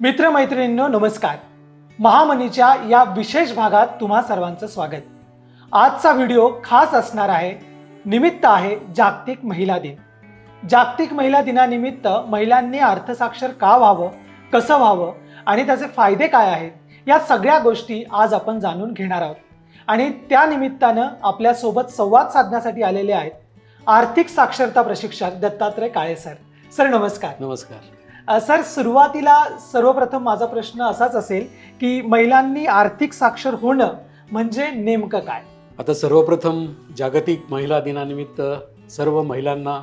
मित्रमैत्रिणींनो नमस्कार. महामनीच्या या विशेष भागात तुम्हा सर्वांचं स्वागत. आजचा व्हिडिओ खास असणार आहे निमित्त आहे जागतिक महिला दिन. जागतिक महिला दिनानिमित्त महिलांनी अर्थसाक्षर का व्हावं कसं व्हावं आणि त्याचे फायदे काय आहेत या सगळ्या गोष्टी आज आपण जाणून घेणार आहोत. आणि त्या निमित्तानं आपल्यासोबत संवाद साधण्यासाठी आलेले आहेत आर्थिक साक्षरता प्रशिक्षक दत्तात्रय काळे सर. सर नमस्कार. नमस्कार. सर सुरुवातीला सर्वप्रथम माझा प्रश्न असाच असेल की महिलांनी आर्थिक साक्षर होणं म्हणजे नेमकं काय? आता सर्वप्रथम जागतिक महिला दिनानिमित्त सर्व महिलांना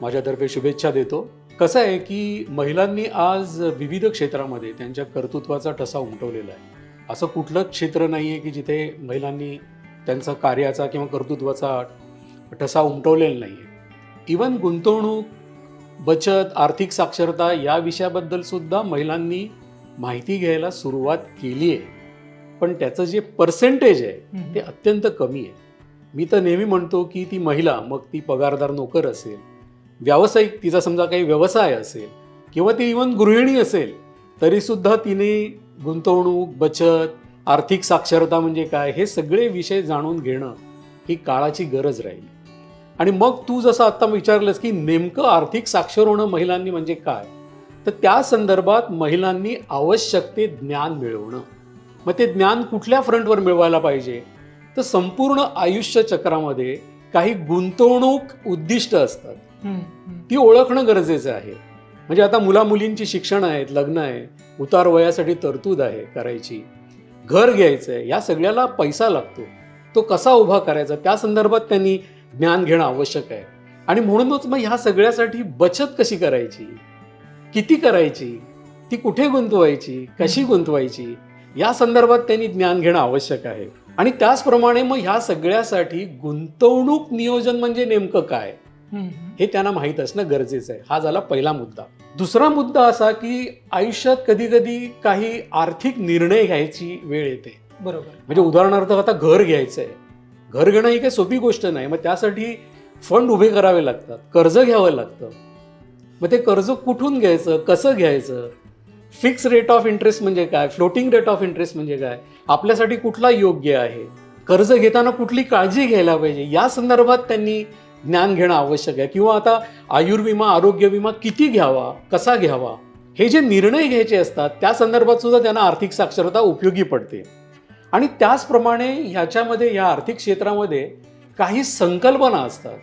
माझ्यातर्फे शुभेच्छा देतो. कसं आहे की महिलांनी आज विविध क्षेत्रामध्ये त्यांच्या कर्तृत्वाचा ठसा उमटवलेला आहे. असं कुठलंच क्षेत्र नाही आहे की जिथे महिलांनी त्यांचा कार्याचा किंवा कर्तृत्वाचा ठसा उमटवलेला नाही आहे इवन गुंतवणूक बचत आर्थिक साक्षरता या विषयाबद्दल सुद्धा महिलांनी माहिती घ्यायला सुरुवात केली आहे. पण त्याचं जे पर्सेंटेज आहे ते अत्यंत कमी आहे. मी तर नेहमी म्हणतो की ती महिला मग ती पगारदार नोकर असेल व्यावसायिक तिचा समजा काही व्यवसाय असेल किंवा ती इवन गृहिणी असेल तरीसुद्धा तिने गुंतवणूक बचत आर्थिक साक्षरता म्हणजे काय हे सगळे विषय जाणून घेणं ही काळाची गरज राहील. आणि मग तू जसं आत्ता विचारलंस की नेमकं आर्थिक साक्षर होणं महिलांनी म्हणजे काय? तर त्या संदर्भात महिलांनी आवश्यक ते ज्ञान मिळवणं. मग ते ज्ञान कुठल्या फ्रंटवर मिळवायला पाहिजे? तर संपूर्ण आयुष्य चक्रामध्ये काही गुंतवणूक उद्दिष्ट असतात. ती ओळखणं गरजेचं आहे. म्हणजे आता मुला मुलींची शिक्षण आहेत लग्न आहे उतार वयासाठी तरतूद आहे करायची. घर घ्यायचं आहे या सगळ्याला पैसा लागतो. तो कसा उभा करायचा? त्या संदर्भात त्यांनी ज्ञान घेणं आवश्यक आहे. आणि म्हणूनच मग ह्या सगळ्यासाठी बचत कशी करायची? किती करायची? ती कुठे गुंतवायची? कशी गुंतवायची? या संदर्भात त्यांनी ज्ञान घेणं आवश्यक आहे. आणि त्याचप्रमाणे मग ह्या सगळ्यासाठी गुंतवणूक नियोजन म्हणजे नेमकं काय. हे त्यांना माहीत असणं गरजेचं आहे. हा झाला पहिला मुद्दा. दुसरा मुद्दा असा की आयुष्यात कधी कधी काही आर्थिक निर्णय घ्यायची वेळ येते. बरोबर. म्हणजे उदाहरणार्थ आता घर घ्यायचं आहे घर घेणं ही काही सोपी गोष्ट नाही. मग त्यासाठी फंड उभे करावे लागतात कर्ज घ्यावं लागतं. मग ते कर्ज कुठून घ्यायचं कसं घ्यायचं? फिक्स रेट ऑफ इंटरेस्ट म्हणजे काय? फ्लोटिंग रेट ऑफ इंटरेस्ट म्हणजे काय? आपल्यासाठी कुठला योग्य आहे? कर्ज घेताना कुठली काळजी घ्यायला पाहिजे? या संदर्भात त्यांनी ज्ञान घेणं आवश्यक आहे. किंवा आता आयुर्विमा आरोग्य विमा किती घ्यावा कसा घ्यावा? हे जे निर्णय घ्यायचे असतात त्या संदर्भात सुद्धा त्यांना आर्थिक साक्षरता उपयोगी पडते. आणि त्याचप्रमाणे ह्याच्यामध्ये या आर्थिक क्षेत्रामध्ये काही संकल्पना असतात.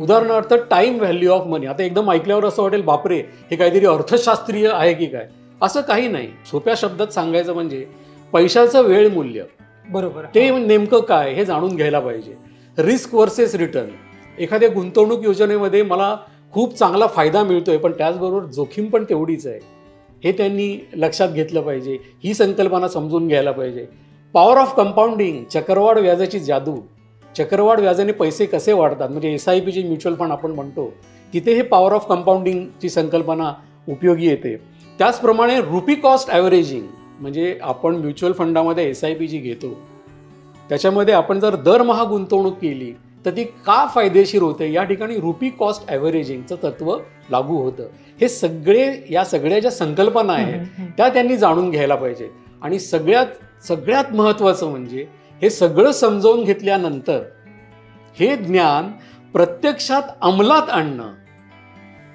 उदाहरणार्थ टाइम व्हॅल्यू ऑफ मनी आता एकदम ऐकल्यावर असं वाटेल बापरे हे काहीतरी अर्थशास्त्रीय आहे की काय? असं काही नाही. सोप्या शब्दात सांगायचं म्हणजे पैशाचं वेळ मूल्य. बरोबर. ते नेमकं काय हे जाणून घ्यायला पाहिजे. रिस्क वर्सेस रिटर्न एखाद्या गुंतवणूक योजनेमध्ये मला खूप चांगला फायदा मिळतोय पण त्याचबरोबर जोखीम पण तेवढीच आहे. हे त्यांनी लक्षात घेतलं पाहिजे. ही संकल्पना समजून घ्यायला पाहिजे. पॉवर ऑफ कंपाऊंडिंग चक्रवाढ व्याजाची जादू. चक्रवाढ व्याजाने पैसे कसे वाढतात? म्हणजे एस आय पीचे म्युच्युअल फंड आपण म्हणतो तिथे हे पॉवर ऑफ कंपाऊंडिंगची संकल्पना उपयोगी येते. त्याचप्रमाणे रुपी कॉस्ट ॲव्हरेजिंग म्हणजे आपण म्युच्युअल फंडामध्ये एस आय पी जी घेतो त्याच्यामध्ये आपण जर दरमहा गुंतवणूक केली तर ती का फायदेशीर होते? या ठिकाणी रुपी कॉस्ट ॲव्हरेजिंगचं तत्व लागू होतं. हे सगळे या सगळ्या ज्या संकल्पना आहेत. त्या त्यांनी जाणून घ्यायला पाहिजे. आणि सगळ्यात सगळ्यात महत्त्वाचं म्हणजे हे सगळं समजावून घेतल्यानंतर हे ज्ञान प्रत्यक्षात अंमलात आणणं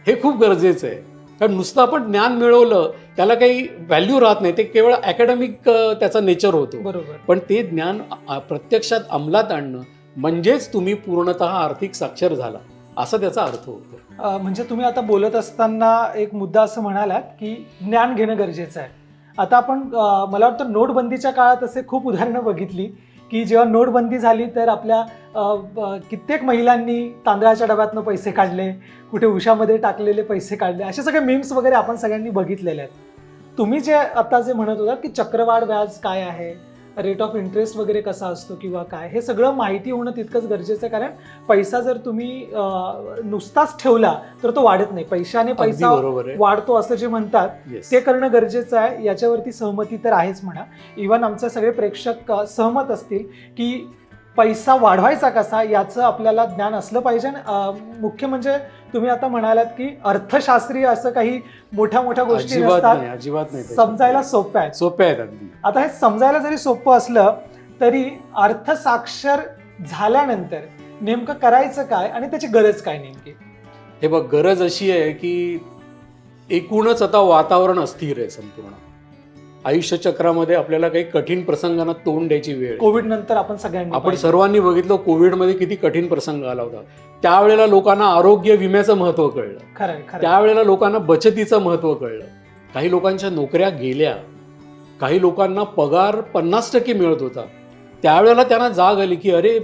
हे खूप गरजेचं आहे. कारण नुसतं आपण ज्ञान मिळवलं त्याला काही व्हॅल्यू राहत नाही. ते केवळ अकॅडमिक त्याचा नेचर होतो. बरोबर. पण ते ज्ञान प्रत्यक्षात अंमलात आणणं म्हणजेच तुम्ही पूर्णतः आर्थिक साक्षर झाला. असा त्याचा अर्थ होतो. म्हणजे तुम्ही आता बोलत असताना एक मुद्दा असं म्हणालात की ज्ञान घेणं गरजेचं आहे. आता आपण मला वाटतं नोटबंदीच्या काळात असे खूप उदाहरणं बघितली की जेव्हा नोटबंदी झाली तर आपल्या ब- कित्येक महिलांनी तांदळाच्या डब्यातनं पैसे काढले कुठे उशामध्ये टाकलेले पैसे काढले असे सगळे मीम्स वगैरे आपण सगळ्यांनी बघितलेले आहेत. तुम्ही जे आता जे म्हणत होता की चक्रवाढ व्याज काय आहे? रेट ऑफ इंटरेस्ट वगैरे कसा असतो किंवा काय? हे सगळं माहिती होणं तितकंच गरजेचं आहे. कारण पैसा जर तुम्ही नुसताच ठेवला तर तो वाढत नाही. पैशाने पैसा वाढतो असं जे म्हणतात. ते करणं गरजेचं आहे. याच्यावरती सहमती तर आहेच म्हणा. इवन आमचे सगळे प्रेक्षक सहमत असतील की पैसा वाढवायचा कसा याचं आपल्याला ज्ञान असलं पाहिजे. आणि, मुख्य म्हणजे तुम्ही आता म्हणालात की अर्थशास्त्रीय असं काही मोठ्या मोठ्या गोष्टी अजिबात. समजायला सोप्या आहेत. सोप्या आहेत अगदी. आता हे समजायला जरी सोपं असलं तरी अर्थसाक्षर झाल्यानंतर नेमकं करायचं काय आणि त्याची गरज काय नेमकी? हे बघ गरज अशी आहे की एकूणच आता वातावरण अस्थिर आहे संपूर्ण. आयुष्य चक्रामध्ये आपल्याला काही कठीण प्रसंगांना तोंड द्यायची वेळ. कोविड नंतर आपण सगळ्यांनी आपण. सर्वांनी बघितलं कोविडमध्ये किती कठीण प्रसंग आला होता. त्यावेळेला लोकांना आरोग्य विम्याचं महत्त्व कळलं. खरं त्यावेळेला लोकांना बचतीचं महत्त्व कळलं. काही लोकांच्या नोकऱ्या गेल्या. काही लोकांना पगार पन्नास टक्के मिळत होता. त्यावेळेला त्यांना जाग आली की अरे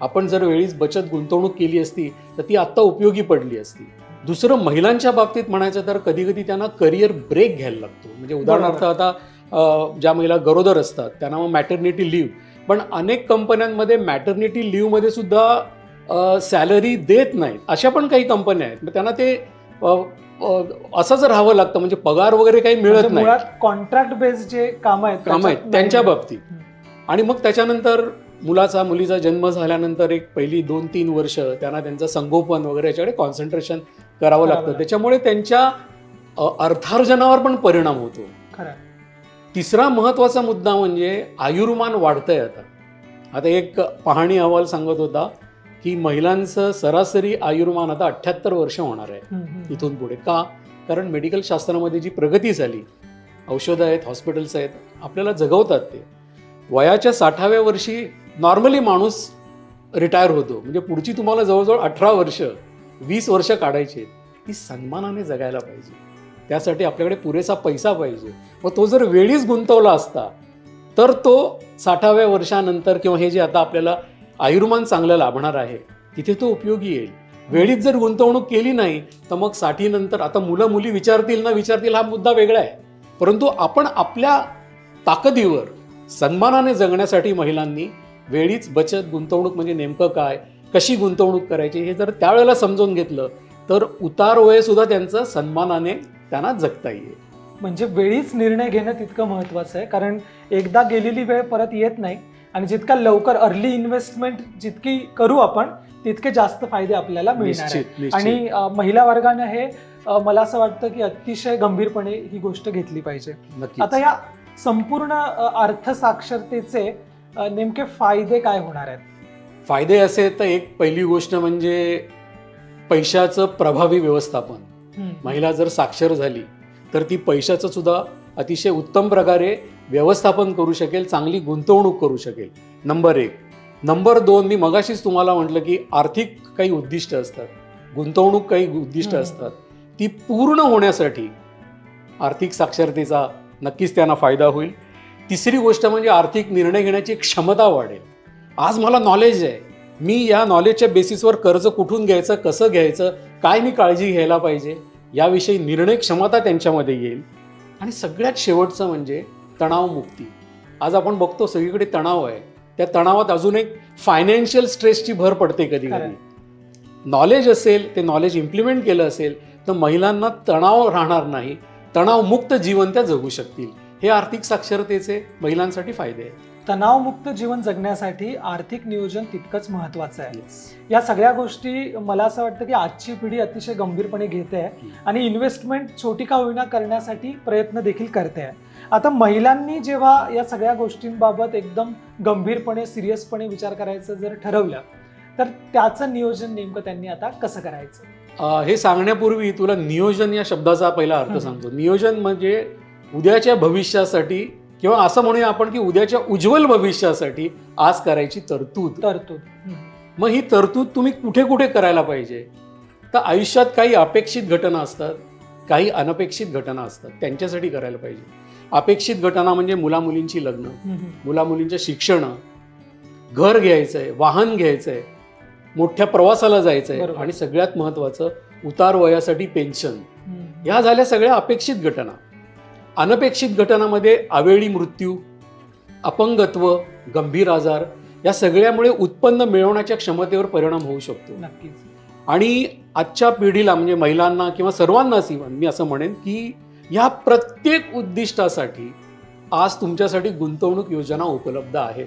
आपण जर वेळीच बचत गुंतवणूक केली असती तर ती आत्ता उपयोगी पडली असती. दुसरं महिलांच्या बाबतीत म्हणायचं तर कधी कधी त्यांना करिअर ब्रेक घ्यायला लागतो. म्हणजे उदाहरणार्थ आता ज्या महिला गरोदर असतात त्यांना मग मॅटर्निटी लिव्ह पण अनेक कंपन्यांमध्ये मॅटर्निटी लिव्हमध्ये सुद्धा सॅलरी देत नाहीत. अशा पण काही कंपन्या आहेत. मग त्यांना ते असंच राहावं लागतं. म्हणजे पगार वगैरे काही मिळत म्हणजे नाही. कॉन्ट्रॅक्ट बेस्ड जे काम आहेत काम आहेत. त्यांच्या. बाबतीत. आणि मग त्याच्यानंतर मुलाचा मुलीचा जन्म झाल्यानंतर एक पहिली दोन तीन वर्ष त्यांना त्यांचं संगोपन वगैरे याच्याकडे कॉन्सन्ट्रेशन करावं लागतं. त्याच्यामुळे त्यांच्या अर्थार्जनावर पण परिणाम होतो. तिसरा महत्त्वाचा मुद्दा म्हणजे आयुर्मान वाढतंय आता. आता एक पाहणी अहवाल सांगत होता की महिलांचं सरासरी आयुर्मान आता अठ्ठ्याहत्तर वर्ष होणार आहे. इथून पुढे का? कारण मेडिकल शास्त्रामध्ये जी प्रगती झाली औषधं आहेत हॉस्पिटल्स आहेत आपल्याला जगवतात ते. वयाच्या साठाव्या वर्षी नॉर्मली माणूस रिटायर होतो. म्हणजे पुढची तुम्हाला जवळजवळ अठरा वर्ष वीस वर्ष काढायची आहेत. ती सन्मानाने जगायला पाहिजे. त्यासाठी आपल्याकडे पुरेसा पैसा पाहिजे. मग तो जर वेळीच गुंतवला असता तर तो साठाव्या वर्षानंतर किंवा हे जे आता आपल्याला आयुर्मान चांगलं लाभणार आहे तिथे तो उपयोगी येईल. वेळीच जर गुंतवणूक केली नाही तर मग साठीनंतर आता मुलं मुली विचारतील ना विचारतील हा मुद्दा वेगळा आहे. परंतु आपण आपल्या ताकदीवर सन्मानाने जगण्यासाठी महिलांनी वेळीच बचत गुंतवणूक म्हणजे नेमकं काय कशी गुंतवणूक करायची हे जर त्यावेळेला समजून घेतलं तर उतार वय सुद्धा त्यांचं सन्मानाने त्यांना जगता येईल. म्हणजे वेळीच निर्णय घेणं तितकं महत्वाचं आहे. कारण एकदा गेलेली वेळ परत येत नाही आणि जितका लवकर अर्ली इन्व्हेस्टमेंट जितकी करू आपण तितके जास्त फायदे आपल्याला मिळणार आणि महिला वर्गाने हे मला असं वाटतं की अतिशय गंभीरपणे ही गोष्ट घेतली पाहिजे. आता या संपूर्ण अर्थसाक्षरतेचे नेमके फायदे काय होणार आहेत? फायदे असे तर एक पहिली गोष्ट म्हणजे पैशाचं प्रभावी व्यवस्थापन. महिला जर साक्षर झाली तर ती पैशाचं सुद्धा अतिशय उत्तम प्रकारे व्यवस्थापन करू शकेल चांगली गुंतवणूक करू शकेल. नंबर एक. नंबर दोन मी मगाशीच तुम्हाला म्हटलं की आर्थिक काही उद्दिष्ट असतात गुंतवणूक काही उद्दिष्ट. असतात ती पूर्ण होण्यासाठी आर्थिक साक्षरतेचा नक्कीच त्यांना फायदा होईल. तिसरी गोष्ट म्हणजे आर्थिक निर्णय घेण्याची क्षमता वाढेल. आज मला नॉलेज आहे. मी या नॉलेजच्या बेसिसवर कर्ज कुठून घ्यायचं कसं घ्यायचं काय मी काळजी घ्यायला पाहिजे याविषयी निर्णय क्षमता त्यांच्यामध्ये येईल. आणि सगळ्यात शेवटचं म्हणजे तणावमुक्ती आज आपण बघतो सगळीकडे तणाव आहे. त्या तणावात अजून एक फायनान्शियल स्ट्रेसची भर पडते कधी. कधी नॉलेज असेल ते नॉलेज इम्प्लिमेंट केलं असेल तर महिलांना तणाव राहणार नाही. तणावमुक्त जीवन त्या जगू शकतील. हे आर्थिक साक्षरतेचे महिलांसाठी फायदे आहेत. तणावमुक्त जीवन जगण्यासाठी आर्थिक नियोजन तितकंच महत्वाचं आहे. या सगळ्या गोष्टी मला असं वाटतं की आजची पिढी अतिशय गंभीरपणे घेते आहे आणि इन्व्हेस्टमेंट छोटी का होईना करण्यासाठी प्रयत्न देखील करते. आहे आता महिलांनी जेव्हा या सगळ्या गोष्टींबाबत एकदम गंभीरपणे सिरियसपणे विचार करायचं जर ठरवलं तर त्याचं नियोजन नेमकं त्यांनी आता कसं करायचं? हे सांगण्यापूर्वी तुला नियोजन या शब्दाचा पहिला अर्थ. सांगतो. नियोजन म्हणजे उद्याच्या भविष्यासाठी किंवा असं म्हणूया आपण की उद्याच्या उज्ज्वल भविष्यासाठी आज करायची तरतूद तरतूद. मग ही तरतूद तुम्ही कुठे कुठे करायला पाहिजे तर आयुष्यात काही अपेक्षित घटना असतात काही अनपेक्षित घटना असतात त्यांच्यासाठी करायला पाहिजे अपेक्षित घटना म्हणजे मुलामुलींची लग्न हम्म. मुलामुलींचं शिक्षण घर घ्यायचं आहे वाहन घ्यायचं आहे मोठ्या प्रवासाला जायचं आहे बरोबर. आणि सगळ्यात महत्त्वाचं उतार वयासाठी पेन्शन. ह्या झाल्या सगळ्या अपेक्षित घटना अनपेक्षित घटनामध्ये आवेळी मृत्यू अपंगत्व गंभीर आजार या सगळ्यामुळे उत्पन्न मिळवण्याच्या क्षमतेवर परिणाम होऊ शकतो. नक्कीच. आणि आजच्या पिढीला म्हणजे महिलांना किंवा सर्वांनाच इव्हन मी असं म्हणेन की या प्रत्येक उद्दिष्टासाठी आज तुमच्यासाठी गुंतवणूक योजना उपलब्ध आहेत.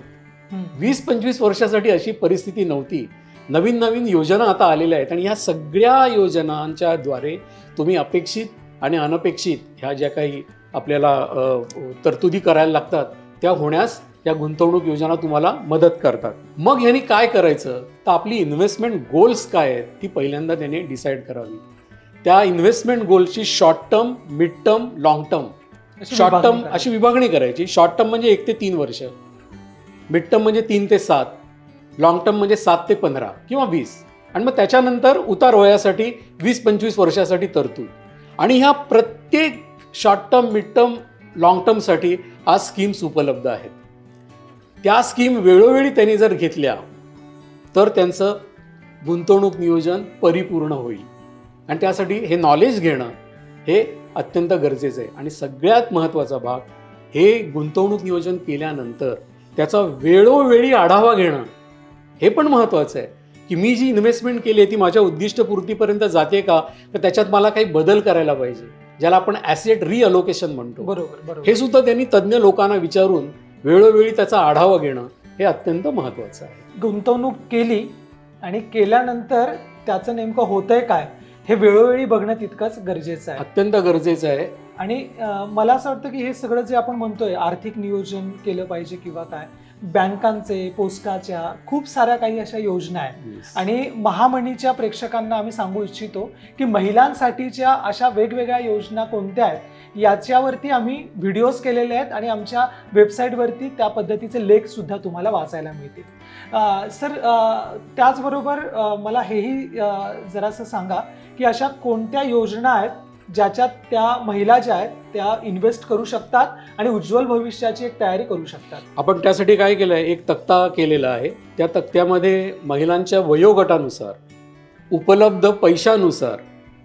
वीस पंचवीस वर्षासाठी अशी परिस्थिती नव्हती. नवीन नवीन योजना आता आलेल्या आहेत आणि ह्या सगळ्या योजनांच्या द्वारे तुम्ही अपेक्षित आणि अनपेक्षित ह्या ज्या काही आपल्याला तरतुदी करायला लागतात त्या होण्यास या गुंतवणूक योजना तुम्हाला मदत करतात. मग ह्यांनी काय करायचं? तर आपली इन्व्हेस्टमेंट गोल्स काय आहेत ती पहिल्यांदा त्याने डिसाईड करावी. त्या investment गोल्सची short term mid term long term short term. अशी विभागणी करायची. शॉर्ट टर्म म्हणजे एक ते तीन वर्ष. मिड टर्म म्हणजे तीन ते सात. लॉंग टर्म म्हणजे सात ते पंधरा किंवा वीस. आणि मग त्याच्यानंतर उतार वयासाठी वीस पंचवीस वर्षासाठी तरतूद. आणि ह्या प्रत्येक short term mid term long टर्मसाठी आज स्कीम्स उपलब्ध आहेत. त्या स्कीम वेळोवेळी त्यांनी जर घेतल्या तर त्यांचं गुंतवणूक नियोजन परिपूर्ण होईल. आणि त्यासाठी हे नॉलेज घेणं हे अत्यंत गरजेचं आहे. आणि सगळ्यात महत्त्वाचा भाग हे गुंतवणूक नियोजन केल्यानंतर त्याचा वेळोवेळी आढावा घेणं हे पण महत्त्वाचं आहे. की मी जी इन्व्हेस्टमेंट केली आहे ती माझ्या उद्दिष्टपूर्तीपर्यंत जाते का? तर त्याच्यात मला काही बदल करायला पाहिजे. ज्याला आपण ॲसेट रिअलोकेशन म्हणतो. बरोबर हे सुद्धा त्यांनी तज्ज्ञ लोकांना विचारून वेळोवेळी त्याचा आढावा घेणं हे अत्यंत महत्त्वाचं आहे. गुंतवणूक केली आणि केल्यानंतर त्याचं नेमकं होतंय काय हे वेळोवेळी बघणं तितकंच गरजेचं आहे. अत्यंत गरजेचं आहे. आणि मला असं वाटतं की हे सगळं जे आपण म्हणतोय आर्थिक नियोजन केलं पाहिजे किंवा काय बँकांचे पोस्टाच्या खूप साऱ्या काही अशा योजना आहेत. आणि महामणीच्या प्रेक्षकांना आम्ही सांगू इच्छितो की महिलांसाठीच्या अशा वेगवेगळ्या योजना कोणत्या आहेत याच्यावरती आम्ही व्हिडिओज केलेले आहेत आणि आमच्या वेबसाईटवरती त्या पद्धतीचे लेख सुद्धा तुम्हाला वाचायला मिळतील. सर त्याचबरोबर मला हेही जरासं सांगा की अशा कोणत्या योजना आहेत ज्याच्यात त्या महिला ज्या आहेत त्या इन्व्हेस्ट करू शकतात आणि उज्ज्वल भविष्याची एक तयारी करू शकतात. आपण त्यासाठी काय केलं आहे एक तक्ता केलेला आहे. त्या तक्त्यामध्ये महिलांच्या वयोगटानुसार उपलब्ध पैशानुसार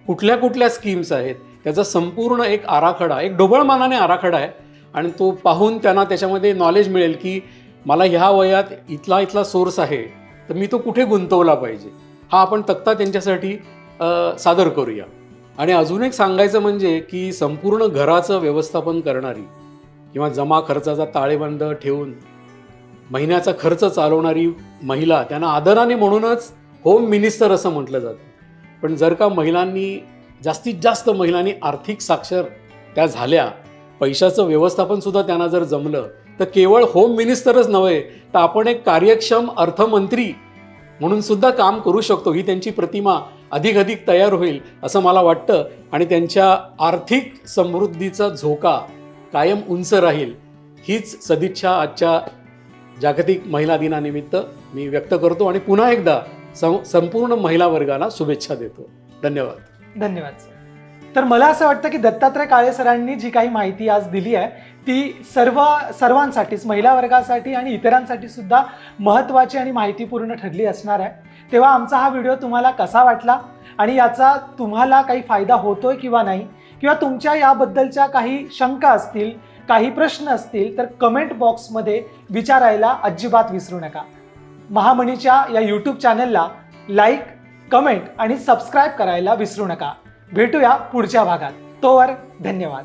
कुठल्या कुठल्या स्कीम्स आहेत त्याचा संपूर्ण एक आराखडा एक ढोबळमानाने आराखडा आहे. आणि तो पाहून त्यांना त्याच्यामध्ये नॉलेज मिळेल की मला ह्या वयात इथला इथला सोर्स आहे तर मी तो कुठे गुंतवला पाहिजे? हा आपण तक्ता त्यांच्यासाठी सादर करूया. आणि अजून एक सांगायचं म्हणजे की संपूर्ण घराचं व्यवस्थापन करणारी किंवा जमा खर्चाचा ताळेबंद ठेवून महिन्याचा खर्च चालवणारी महिला त्यांना आदराने म्हणूनच होम मिनिस्टर असं म्हटलं जातं. पण जर का महिलांनी जास्तीत जास्त महिलांनी आर्थिक साक्षर त्या झाल्या पैशाचं व्यवस्थापनसुद्धा त्यांना जर जमलं तर केवळ होम मिनिस्टरच नव्हे तर आपण एक कार्यक्षम अर्थमंत्री म्हणून सुद्धा काम करू शकतो. ही त्यांची प्रतिमा अधिक अधिक तयार होईल असं मला वाटतं आणि त्यांच्या आर्थिक समृद्धीचा झोका कायम उंच राहील हीच सदिच्छा आजच्या जागतिक महिला दिनानिमित्त मी व्यक्त करतो आणि पुन्हा एकदा सं संपूर्ण महिला वर्गाला शुभेच्छा देतो. धन्यवाद. धन्यवाद सर. तर मला असं वाटतं की दत्तात्रय काळे सरांनी जी काही माहिती आज दिली आहे ती सर्व सर्वांसाठीच महिला वर्गासाठी आणि इतरांसाठी सुद्धा महत्त्वाची आणि माहितीपूर्ण ठरली असणार आहे. तेव्हा आमचा हा व्हिडिओ तुम्हाला कसा वाटला? आणि याचा तुम्हाला काही फायदा होतोय किंवा नाही? किंवा तुमच्या याबद्दलच्या काही शंका असतील काही प्रश्न असतील तर कमेंट बॉक्समध्ये विचारायला अजिबात विसरू नका. महामणीच्या या यूट्यूब चॅनलला लाईक कमेंट आणि सबस्क्राईब करायला विसरू नका. भेटूया पुढच्या भागात. तोवर धन्यवाद.